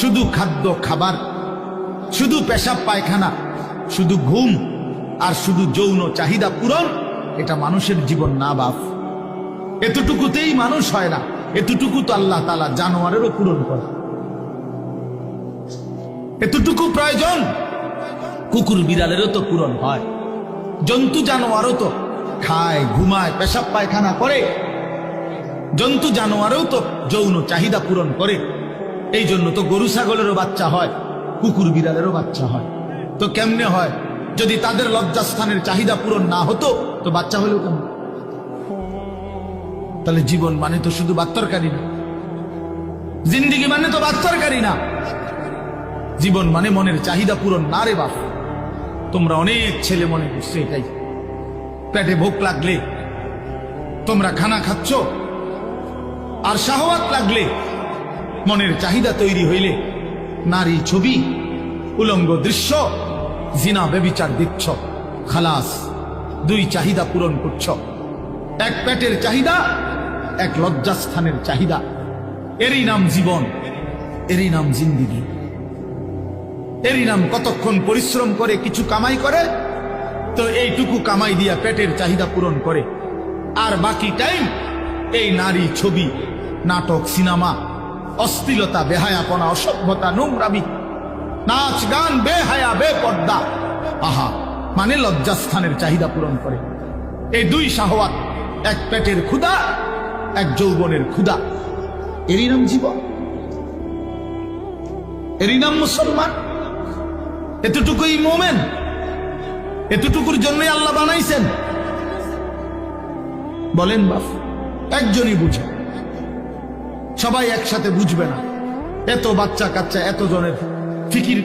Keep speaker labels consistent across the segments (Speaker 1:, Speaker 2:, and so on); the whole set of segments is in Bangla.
Speaker 1: শুধু খাদ্য, খাবার, শুধু পেশাব, পায়খানা, শুধু ঘুম আর শুধু যৌন চাহিদা পূরণ, এটা মানুষের জীবন না বাপ। এতটুকুতেই মানুষ হয় না, এতটুকু তো আল্লাহ তালা জানোয়ারেরও পূরণ করে। এতটুকু প্রয়োজন, কুকুর বিড়ালেরও তো পূরণ হয়, জন্তু জানোয়ারও তো খায়, ঘুমায়, পেশাব, পায়খানা করে, জন্তু জানোয়ারও তো যৌন চাহিদা পূরণ করে। এই জন্য তো গরু ছাগলেরও বাচ্চা হয়, কুকুর বিড়ালেরও বাচ্চা হয়। তো কেমনে হয়? যদি তাদের লজ্জাস্থানের চাহিদা পূরণ না হতো, তো বাচ্চা হলেও কেমন? তাহলে জীবন মানে তো শুধু বাত্তরকারী না। জিন্দিগি মানে তো বাত্তরকারী না। জীবন মানে মনের চাহিদা পূরণ না রে বাপ। তোমরা অনেক ছেলে মনে করছ এটাই। পেটে ভোগ লাগলে তোমরা খানা খাচ্ছ, আর শাহওয়াত লাগলে মনের চাহিদা তৈরি হইলে নারী ছবি, উলঙ্গ দৃশ্য, জিনা বেবিচার দিচ্ছ। খালাস, দুই চাহিদা পূরণ করছ। এক পেটের চাহিদা, এক লজ্জাস্থানের চাহিদা। এরই নাম জীবন, এরই নাম জিন্দিগি। এরই নাম কতক্ষণ পরিশ্রম করে কিছু কামাই করে, তো এইটুকু কামাই দিয়া পেটের চাহিদা পূরণ করে। আর বাকি টাইম এই নারী ছবি, নাটক, সিনেমা অশ্লীলতা বেহায়াপনা, অসভ্যতা, নোংরামি। নাচ, গান, বেহায়া, বেপর্দা। আহা মানে লজ্জাস্থানের চাহিদা পূরণ করে। এই দুই শাহওয়াত, এক পেটের ক্ষুদা এক যৌবনের ক্ষুদা এরই নাম জীবন। এরই নাম মুসলমান। এতটুকুই মোমেন। এতটুকুর জন্যই আল্লাহ বানাইছেন। বলেন বাপ, একজনই বুঝে। সবাই একসাথে বুঝবে না। এত বাচ্চা কাচ্চা এত জনের ফিকির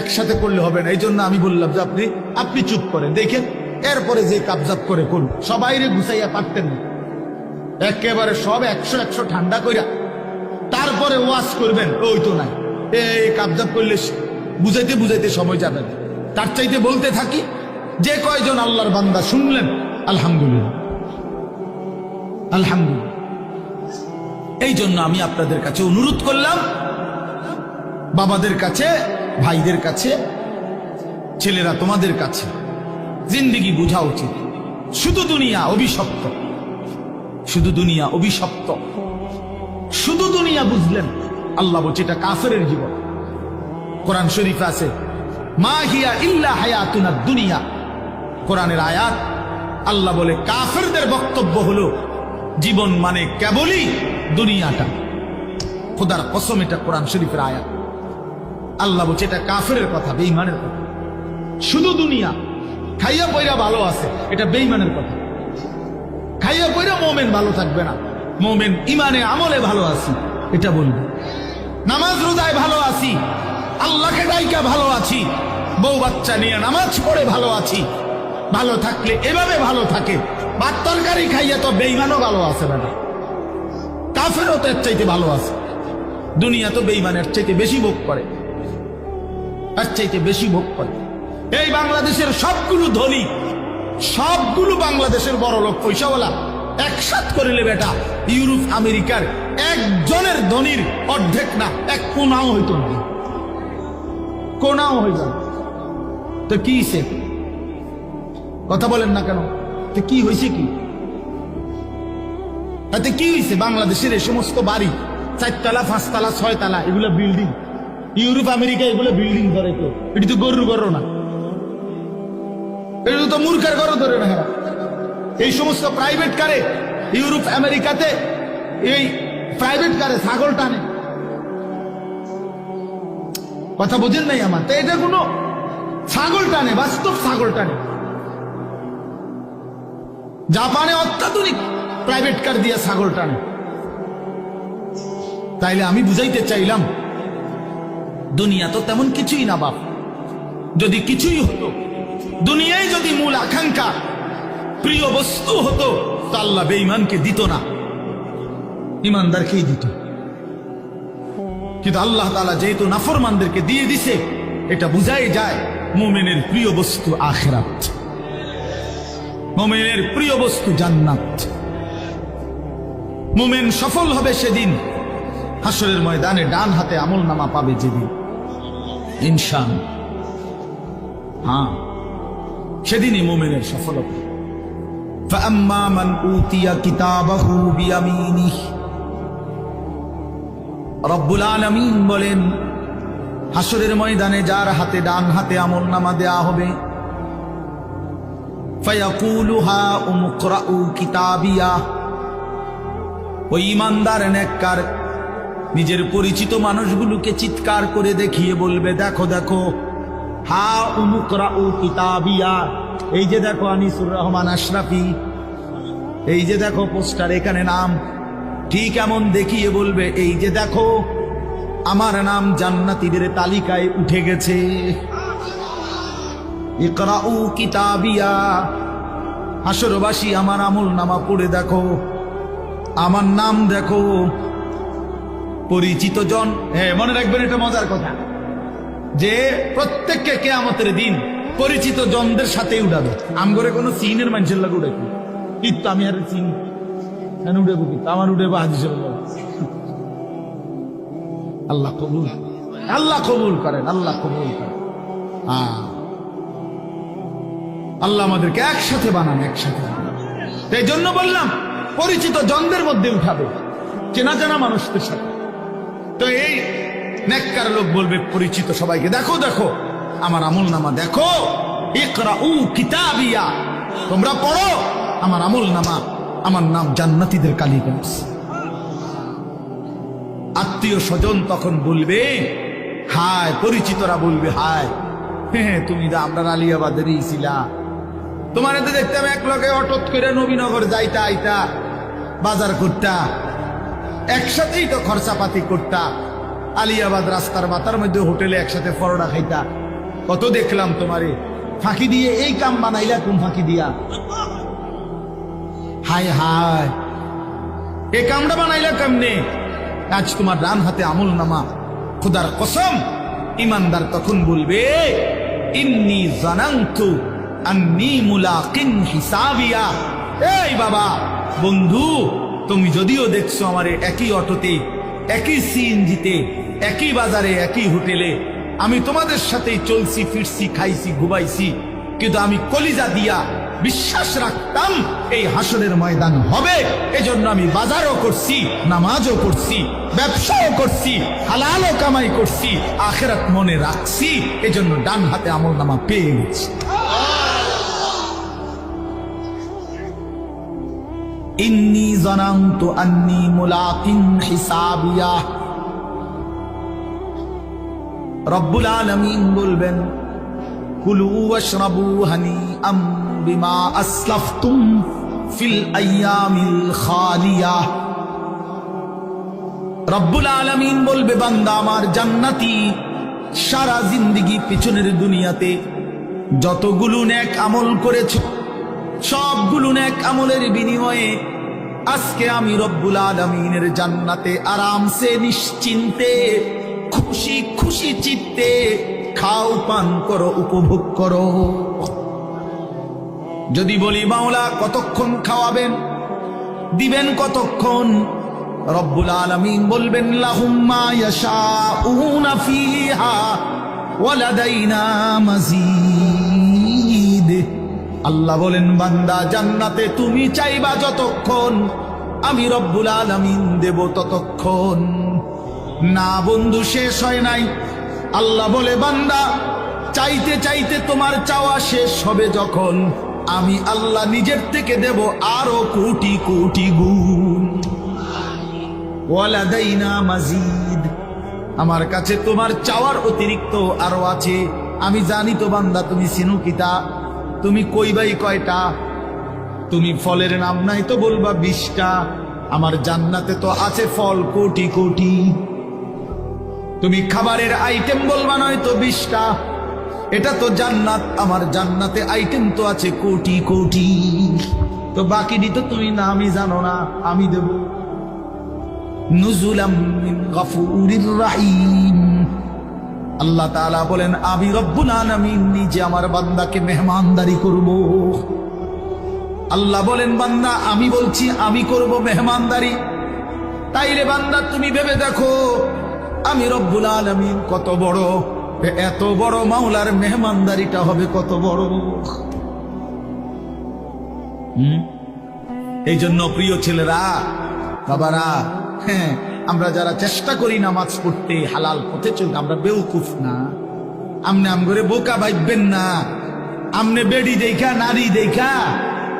Speaker 1: একসাথে করলে হবে না। এই জন্য আমি বললাম যে আপনি আপনি চুপ করেন, দেখেন এরপরে যে কাবজাত করে করুন। সবাই রে গুছাইয়া পারতেন না। একেবারে সব একশো একশো ঠান্ডা কইরা তারপরে ওয়াশ করবেন, ওই তো নাই। এই কাবজাত করলে বুঝাইতে বুঝাইতে সময় যাবে না। তার চাইতে বলতে থাকি, যে কয়জন আল্লাহর বান্দা শুনলেন, আলহামদুলিল্লাহ। আলহামদুলিল্লাহ। এই জন্য আমি আপনাদের কাছে অনুরোধ করলাম, বাবাদের কাছে, ভাইদের কাছে, ছেলেরা তোমাদের কাছে, জিন্দিগি বোঝা উচিত। শুধু দুনিয়া অভিশপ্ত। শুধু দুনিয়া অভিশপ্ত। শুধু দুনিয়া বুঝলেন, আল্লাহ বলছে, এটা কাফের জীবন। কোরআন শরীফ আছে, মা হিয়া ইল্লা হায়াতুনা দুনিয়া কোরআনের আয়াত, আল্লাহ বলে, কাফেরদের বক্তব্য হলো, জীবন মানে কেবলই দুনিয়াটা। খোদার কসম, এটা কোরআন শরীফের আয়াত। আল্লাহ বলছে, এটা কাফের কথা বেইমানের কথা। শুধু দুনিয়া, খাইয়া পয়রা ভালো আছে, এটা বেইমানের কথা। খাইয়া পয়রা মোমেন ভালো থাকবে না। মোমেন ইমানে আমলে ভালো আছি, এটা বলবে। নামাজ রোজায় ভালো আছি, আল্লাহকে ডাইকা ভালো আছি, বউ বাচ্চা নিয়ে নামাজ পড়ে ভালো আছি, ভালো থাকলে এভাবে ভালো থাকে। ভাত তরকারি খাইয়া তো বেইমানও ভালো আছে বেটা কাফেরও তো এর চাইতে ভালো আছে। দুনিয়া তো বেইমানের চাইতে বেশি ভোগ করে। এর চাইতে বেশি ভোগ করে। এই বাংলাদেশের সবগুলো ধনী, সবগুলো বাংলাদেশের বড় লোক পয়সাওয়ালা একসাথ করিলে বেটা, ইউরোপ, আমেরিকার একজনের ধনির অর্ধেক না, এক কোনাও হইতো না। কোনাও হইত তো কি সে কথা বলেন না কেন? তো কি হয়েছে কি? তাতে কি হয়েছে বাংলাদেশের এই সমস্ত বাড়ি, চারতলা, পাঁচতলা, ছয়তলা, এগুলো বিল্ডিং ইউরোপ, আমেরিকা এগুলো বিল্ডিং ধরে তো। এটি তো গরুর গরু না। এটা তো মূর্খের গরু ধরে না। এই সমস্ত প্রাইভেট কারে ইউরোপ, আমেরিকাতে, এই প্রাইভেট কারে ছাগল টানে। কথা বোঝেন নাই আমার? তো এটা কোনো ছাগল টানে, বাস্তব ছাগল টানে। জাপানে অত্যাধুনিক প্রাইভেট কার দিয়ে ছাগল টানে। তাইলে আমি বুঝাইতে চাইলাম, দুনিয়া তো তেমন কিছুই না বাপ। যদি কিছুই হতো, দুনিয়ায় যদি মূল আকাঙ্ক্ষা, প্রিয় বস্তু হতো, তা আল্লাহ বেঈমানকে দিত না। ইমানদারকেই দিত। কিন্তু আল্লাহ তালা যেহেতু নাফরমানদেরকে দিয়ে দিছে, এটা বুঝাই যায় মোমেনের প্রিয় বস্তু আখেরাত। মোমেনের প্রিয় বস্তু জান্নাত। মোমেন সফল হবে সেদিন হাসরের ময়দানে ডান হাতে আমল নামা পাবে যেদিন ইনশান হ্যাঁ সেদিনই মোমেনের সফলতা فأما من أوتي كتابه بيمينه রব্বুল আলমিন বলেন হাসরের ময়দানে যার হাতে ডান হাতে আমল নামা দেয়া হবে ফায়াকুলুহা উমুকরাউ কিতাবিয়া ওই ইমানদার নেককার। নিজের পরিচিত মানুষগুলোকে চিৎকার করে দেখিয়ে বলবে, দেখো দেখো, হা উমুকরাউ কিতাবিয়া। এই যে দেখো আনিসুর রহমান আশরাফি, এই যে দেখো পোস্টার, এখানে নাম। ঠিক এমন দেখিয়ে বলবে, এই যে দেখো, আমার নাম জান্নাতীদের তালিকায় উঠে গেছে। ইকরাউ কিতাবিয়া, হাসরবাসী আমার আমল নামা পড়ে দেখো। আমার নাম দেখো পরিচিত জন। হ্যাঁ মনে রাখবেন এটা মজার কথা। যে প্রত্যেককে কে কেয়ামতের দিন পরিচিত জনদের সাথে উঠাবে আমগরে কোনো সিনের মানুষের লাগে উঠাইবে কিন্তু আমি আর চিন কেন উঠেবো কিন্তু আমার উঠেবো হাদিস আল্লাহ কবুল। আল্লাহ কবুল করেন, আল্লাহ কবুল করেন। হ্যাঁ। আল্লাহ আমাদেরকে একসাথে বানান, একসাথে এই জন্য বললাম পরিচিত জনদের মধ্যে উঠাবে। চেনা জানা মানুষদের সাথে। তো এই নেককার লোক বলবে পরিচিত সবাইকে, দেখো দেখো, আমার আমল নামা দেখো কিতাবিয়া, তোমরা পড়ো। আমার আমল নামা আমার নাম জান্নাতীদের কালিকা আত্মীয় স্বজন তখন বলবে, হায়, পরিচিতরা বলবে, হায় হ্যাঁ তুমি তো আমরা আলিয়াবাদেরই ছিলা। তোমার তো দেখতাম এক লগে অটত করে নবীনগর যাইতা, আইতা বাজার করতা একসাথেই তো খরচাপাতি করতা আলিয়াবাদ রাস্তার মাথার মধ্যে হোটেলে একসাথে পরোটা খাইতা। কত দেখলাম তোমারে। ফাঁকি দিয়ে এই কাম বানাইলা, কোন ফাঁকি দিয়া? হায় হায়। এই কামটা বানাইলা কেমনে? আজ তোমার ডান হাতে আমল নামা। খুদার কসম, ইমানদার তখন বলবে, ইন্নি জানান্তু আন্নি মুলাকিন হিসাবিয়া। এই বাবা! বন্ধু, তুমি যদিও দেখছ আমারে একই অটোতে, একই সিএনজিতে, একই বাজারে, একই হোটেলে, আমি তোমাদের সাথেই চলছি, ফিরছি, খাইছি, ঘুমাইছি, কিন্তু আমি কলিজা দিয়া বিশ্বাস রাখতাম এই হাসনের ময়দান হবে। এজন্য আমি বাজারও করছি, নামাজও করছি ব্যবসাও করছি, হালালও কামাই করছি, আখেরাত মনে রাখছি, এজন্য ডান হাতে আমল নামা পেয়ে গেছি। ইন্নি জানান্তু আন্নি মুলাকিন হিসাবিয়া। রব্বুল আলামিন বলবেন, কুলু ওয়াশরাবু হানিআম বিমা আসলাফতুম ফিল আইয়ামিল খালিয়া। রব্বুল আলামিন বলবে, বান্দা আমার জান্নাতি, সারা জিন্দিগি পিছনের দুনিয়াতে যতগুলো নেক আমল করেছ, সবগুলো নেক আমলের বিনিময়ে আজকে আমি রব্বুল আলমিনের জান্নাতে আরামসে নিশ্চিন্তে, খুশি খুশি চিত্তে খাও, পান করো, উপভোগ করো। যদি বলি, মাওলা, কতক্ষণ খাওয়াবেন? দিবেন কতক্ষণ? রব্বুল আলমিন বলবেন, লাহুম্মা ফিহা ওয়ালাদাইনা মাজিদ। আল্লাহ বলেন, বান্দা, জান্নাতে তুমি চাইবা যতক্ষণ, আমি রব্বুল আলমিন দেব ততক্ষণ। না, বন্ধু, শেষ হয় নাই। আল্লাহ বলে, বান্দা, চাইতে চাইতে তোমার চাওয়া শেষ হবে যখন আমি আল্লাহ নিজের থেকে দেব আরও কোটি কোটি গুণ। মাজিদ। আমার কাছে তোমার চাওয়ার অতিরিক্ত আরও আছে। আমি জানি তো, বান্দা, তুমি সিনু কিতা তুমি কইবাই কয়টা? তুমি ফলের নাম নাই তো বলবা বিশটা। আমার জান্নাতে তো আছে ফল কোটি কোটি। তুমি খাবারের আইটেম বলবা নয় তো বিশটা। এটা তো জান্নাত, আমার জান্নাতে আইটেম তো আছে কোটি কোটি। তো বাকিটি তো তুমি নামই জানো না, আমি দেব। নুজুলাম গফুরির রাহিম। আল্লাহ তাআলা বলেন, আমি রব্বুল আলামিন নিজে আমার বান্দাকে মেহমানদারি করব। আল্লাহ বলেন, বান্দা, আমি বলছি আমি করব মেহমানদারি। তাইলে বান্দা, তুমি ভেবে দেখো, আমি রব্বুল আলমিন কত বড় এত বড় মাওলার মেহমানদারিটা হবে কত বড়। এই জন্য প্রিয় ছেলেরা, বাবারা হ্যাঁ আমরা যারা চেষ্টা করি নামাজ পড়তে, হালাল পথে চলতে, আমরা বেউকুফ না। আমনে আম করে বোকা ভাববেন না। আমনে বেডি দেখা, নারী দেখা,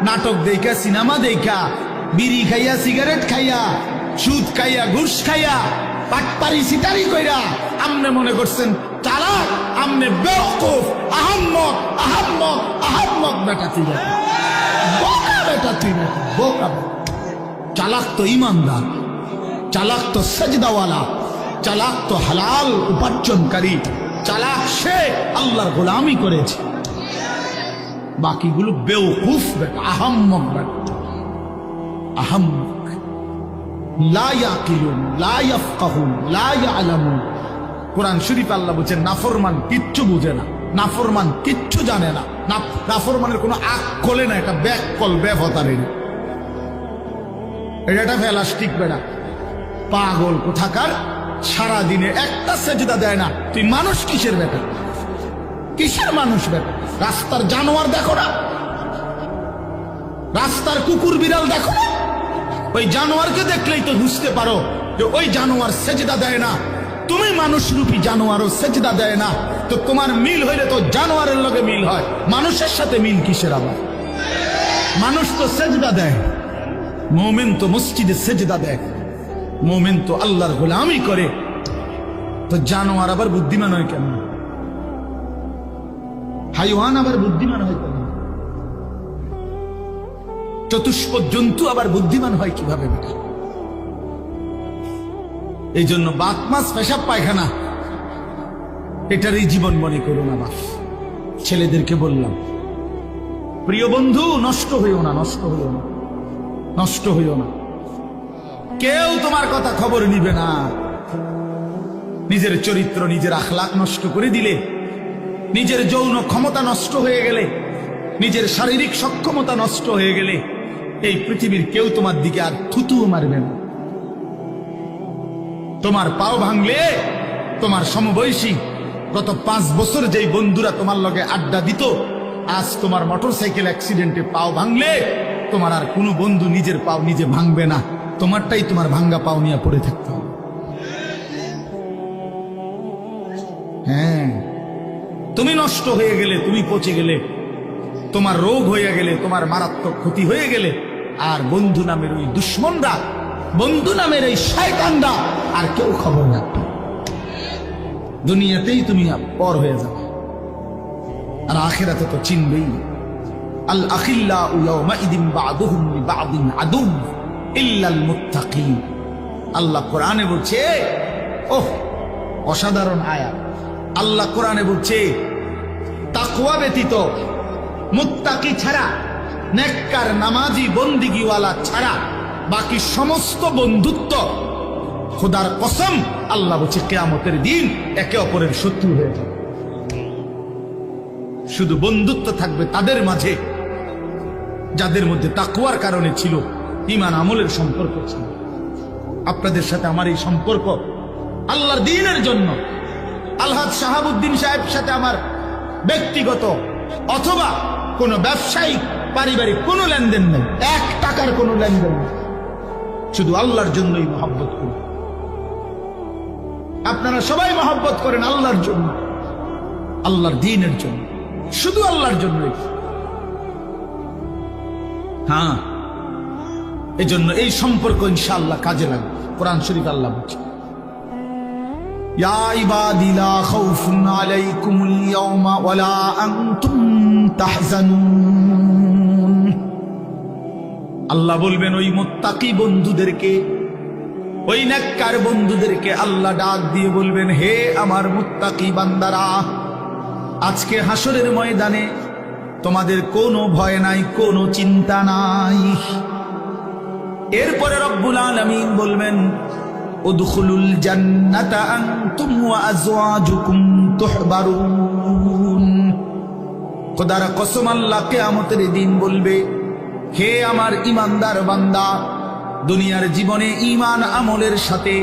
Speaker 1: নাটক দেখা, সিনেমা দেখা, বিড়ি খাইয়া, সিগারেট খাইয়া, সুদ খাইয়া, ঘুষ খাইয়া, পাটপারি সিটারি কইরা আমনে মনে করছেন, তারা আমনে বেউকুফ, আহম্মক আহম্মক আহম্মক বেটা তুই। বোকা বেটা তুই বোকা চালাক তো ইমানদার। চালাক তো সজদাওয়ালা, চালাক তো হালাল উপার্জনকারী, চালাক সে আল্লাহর গোলামি করেছে। বাকিগুলো বেউকুফ বেটা, আহাম্মক বেটা। আহাম্মক। কোরআন শরীফ আল্লাহ বলছেন নাফরমান কিচ্ছু বুঝে না, নাফরমান কিচ্ছু জানে না নাফরমানের কোনো আক কলে না, এটা ব্যাক কল ব্যবতারের এটা একটা ফেলাস্টিক বেড়া পাগল কোথাকার সারা দিনে একটা সেজদা দেয় না। তুই মানুষ কিসের বেটা কিসের মানুষ বেটা রাস্তার জানোয়ার দেখো না। রাস্তার কুকুর বিড়াল দেখো না। ওই জানোয়ারকে দেখলেই তো বুঝতে পারো যে ওই জানোয়ার সেজদা দেয় না। তুমি মানুষ রূপী জানোয়ারও সেজদা দেয় না। তো তোমার মিল হইলে তো জানোয়ারের লগে মিল হয়। মানুষের সাথে মিল কিসের আবার? মানুষ তো সেজদা দেয় মোমেন তো মসজিদে সেজদা দেয় মোমেন তো আল্লাহর গোলামি করে। তো জানোয়ার আবার বুদ্ধিমান হয় কেন হাইওয়ান আবার বুদ্ধিমান হয় কেন চতুষ্প জন্তু আবার বুদ্ধিমান হয় কীভাবে বেটা? এই জন্য বাত মাস পেশাব, পায়খানা, এটারই জীবন মনে করো না বাপ। ছেলেদেরকে বললাম, প্রিয় বন্ধু, নষ্ট হইও না, নষ্ট হইও না, নষ্ট হইও না। কেউ তোমার কথা খবর নিবে না। নিজের চরিত্র, নিজের আখলাক নষ্ট করে দিলে, নিজের যৌন ক্ষমতা নষ্ট হয়ে গেলে, নিজের শারীরিক সক্ষমতা নষ্ট হয়ে গেলে, এই পৃথিবীর কেউ তোমার দিকে আর থুতুও মারবে না। তোমার পাও ভাঙলে তোমার সমবয়সী গত পাঁচ বছর যেই বন্ধুরা তোমার লগে আড্ডা দিত, আজ তোমার মোটরসাইকেল অ্যাক্সিডেন্টে পাও ভাঙলে তোমার আর কোনো বন্ধু নিজের পাও নিজে ভাঙবে না। তোমারটাই তোমার ভাঙ্গা পাও নিয়ে পড়ে থাকতে হ্যাঁ তুমি নষ্ট হয়ে গেলে, তুমি পচে গেলে, তোমার রোগ হয়ে গেলে, তোমার মারাত্মক ক্ষতি হয়ে গেলে, আর বন্ধু নামের ওই দুশ্মনরা, বন্ধু নামের এই শয়তানরা আর কেউ খবর রাখবে। দুনিয়াতেই তুমি পর হয়ে যাবে আর আখেরাতে তো চিনবেই। আল আখিল্লা ইয়াউমাইদিন বাদুহুম লিবাদিন আদুম মুত্তাকিন। আল্লাহ কোরআনে বলছে, ওহ, অসাধারণ আয়া। আল্লাহ কোরআনে বলছে, তাকওয়া ব্যতীত মুত্তাকি ছাড়া, নেককার নামাজি বন্দিগিওয়ালা ছাড়া বাকি সমস্ত বন্ধুত্ব, খোদার কসম, আল্লাহ বলছে, কেয়ামতের দিন একে অপরের শত্রু হয়ে যাবে। শুধু বন্ধুত্ব থাকবে তাদের মাঝে, যাদের মধ্যে তাকুয়ার কারণে ছিল। ইমান আমলের সম্পর্ক ছিল। আপনাদের সাথে আমার এই সম্পর্ক আল্লাহর দিনের জন্য। আলহাদ শাহাবুদ্দিন সাহেব সাথে আমার ব্যক্তিগত অথবা কোনো ব্যবসায়িক, পারিবারিক কোনো লেনদেন নেই। এক টাকার কোনো লেনদেন নেই। শুধু আল্লাহর জন্যই মহব্বত করি। আপনারা সবাই মহব্বত করেন আল্লাহর জন্য। আল্লাহর দিনের জন্য। শুধু আল্লাহর জন্যই। হ্যাঁ। এজন্য এই সম্পর্ক ইনশাআল্লাহ কাজে লাগবে কোরআন শরীফ আল্লাহ বলছে يا عبادي لا خوف عليكم اليوم ولا أنتم تحزنون আল্লাহ বলবেন ওই মোত্তাকি বন্ধুদেরকে ওই নাক্কার বন্ধুদেরকে আল্লাহ ডাক দিয়ে বলবেন হে আমার মুত্তাকি বান্দারা আজকে হাসরের ময়দানে তোমাদের কোনো ভয় নাই কোনো চিন্তা নাই এরপরে রব্বুল আলামিন বলবেন, উদখুলুল জান্নাতা কসম আল্লাহ বলবে আমার বান্দা, দুনিয়ার জীবনে আমলের সাথে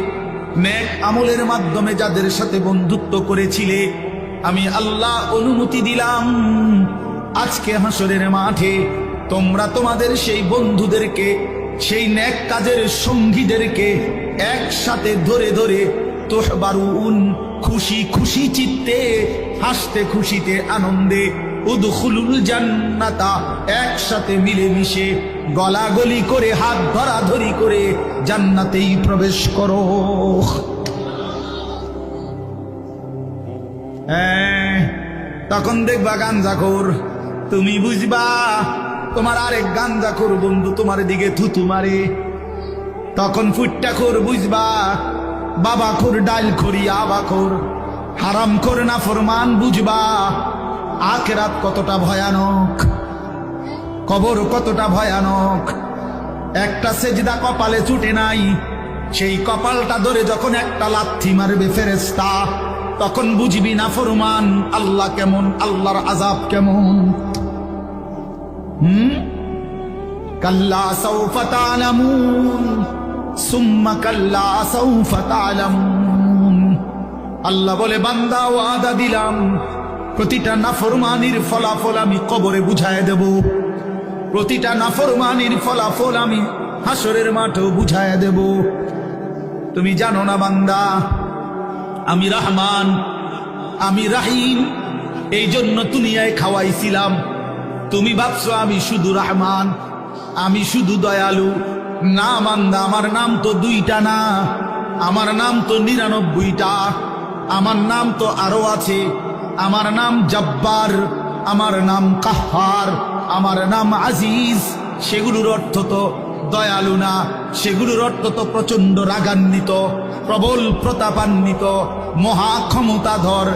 Speaker 1: আমলের মাধ্যমে যাদের সাথে বন্ধুত্ব করেছিলে, আমি আল্লাহ অনুমতি দিলাম। আজকে হাসরের মাঠে তোমরা তোমাদের সেই বন্ধুদেরকে সেই ন্যাক কাজের সঙ্গীদেরকে একসাথে ধরে ধরে তোহবারুন খুশি খুশি চিত্তে হাসতে খুশিতে আনন্দে উদখুলুল জান্নাতা একসাথে মিলেমিশে গলাগলি করে হাত ধরাধরি করে জান্নাতেই প্রবেশ করো। হ্যাঁ, তখন দেখবা গাঞ্জাখোর তুমি বুঝবা তোমার আরেক গাঞ্জাখোর বন্ধু তোমার দিকে থুতু মারে। তখন ফুটটা খোর বুঝবা, বাবা খোর ডাল খড়ি আবা খোর। হারাম খোর না ফরমান বুঝবা, আখেরাত কতটা ভয়ানক, কবর কতটা ভয়ানক। একটা সেজদা কপালে ছুটে নাই, সেই কপালটা ধরে যখন একটা লাথি মারবে ফেরেস্তা তখন বুঝবি না ফরমান, আল্লাহ কেমন, আল্লাহর আজাব কেমন। হুম কাল্লা সৌফা তালামুন সুম্মা কাল্লা সৌফা তালামুন আল্লাহ বলে বান্দা ওয়াদা দিলাম। প্রতিটা নাফরমানির ফলাফল আমি কবরে বুঝায় দেব। প্রতিটা নাফরমানির ফলাফল আমি হাসরের মাঠেও বুঝায় দেব। তুমি জানো না বান্দা, আমি রহমান, আমি রাহিম এই জন্য দুনিয়ায় খাওয়াইছিলাম। তুমি ভাবছ আমি শুধু রহমান, আমি শুধু দয়ালু। না মান্দা, আমার নাম তো দুইটা না, আমার নাম তো নিরানব্বইটা। আমার নাম তো আরও আছে, আমার নাম জব্বার, আমার নাম কাহার আমার নাম আজিজ। সেগুলোর অর্থ তো দয়ালু না, সেগুলোর অর্থ তো প্রচণ্ড রাগান্বিত, প্রবল প্রতাপান্বিত, মহা ক্ষমতাধর।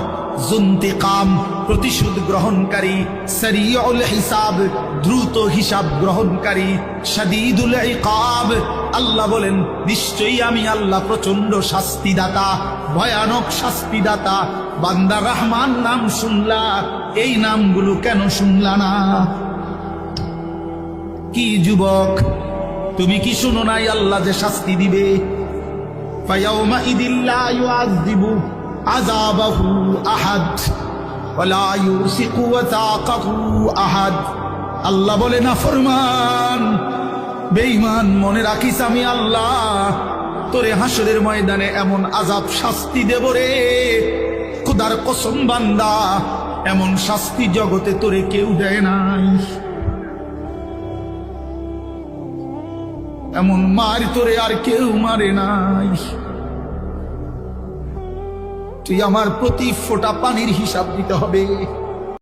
Speaker 1: জুন্তিকাম, প্রতিশোধ গ্রহণকারী সরিয়ল হিসাব, দ্রুত হিসাব গ্রহণকারী সাদিদুল ইকাব। আল্লাহ বলেন, নিশ্চয়ই আমি আল্লাহ প্রচণ্ড শাস্তিদাতা, ভয়ানক শাস্তিদাতা। বান্দার রহমান নাম শুনলা, এই নামগুলো কেন শুনলা না? কি যুবক, তুমি কি শুনো নাই আল্লাহ যে শাস্তি দিবে? ফায়াউমা ইদিল্লা ইউআযযিবু عذابه أحد ولا يوثق وثاقه أحد আল্লাহ বলে না ফরমান বেঈমান মনে রাখিস আমি আল্লাহ তোরে হাসরের ময়দানে এমন আজাব শাস্তি দেব রে খুদার কসম বান্দা এমন শাস্তি জগতে তোরে কেউ দেয় নাই এমন মার তোরে আর কেউ মারে নাই তুই আমার প্রতি ফোটা পানির হিসাব দিতে হবে।